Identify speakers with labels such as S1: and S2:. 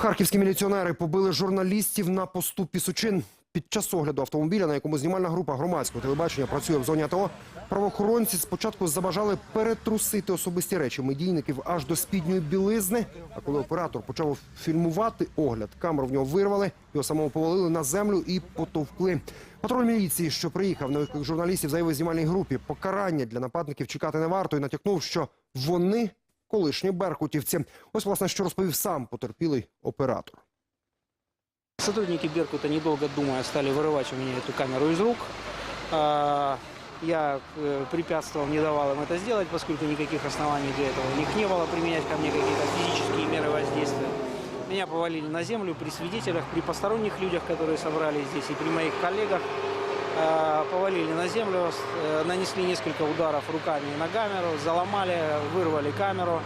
S1: Харківські міліціонери побили журналістів на посту Пісочин. Під час огляду автомобіля, на якому знімальна група громадського телебачення працює в зоні АТО, правоохоронці спочатку забажали перетрусити особисті речі медійників аж до спідньої білизни. А коли оператор почав фільмувати огляд, камеру в нього вирвали, його самого повалили на землю і потовкли. Патруль міліції, що приїхав на журналістів, заявив знімальній групі, покарання для нападників чекати не варто і натякнув, що вони колишні беркутівці. Ось власне, що розповів сам потерпілий оператор.
S2: Сотрудники Беркута, недолго думая, стали вырывать у меня эту камеру из рук. А, Я э, препятствовал, не давал им это сделать, поскольку никаких оснований для этого у них не было применять ко мне какие-то физические меры воздействия. Меня повалили на землю при свидетелях, при посторонних людях, которые собрались здесь, и при моих коллегах. А, Повалили на землю, э, нанесли несколько ударов руками на камеру, заломали, вырвали камеру.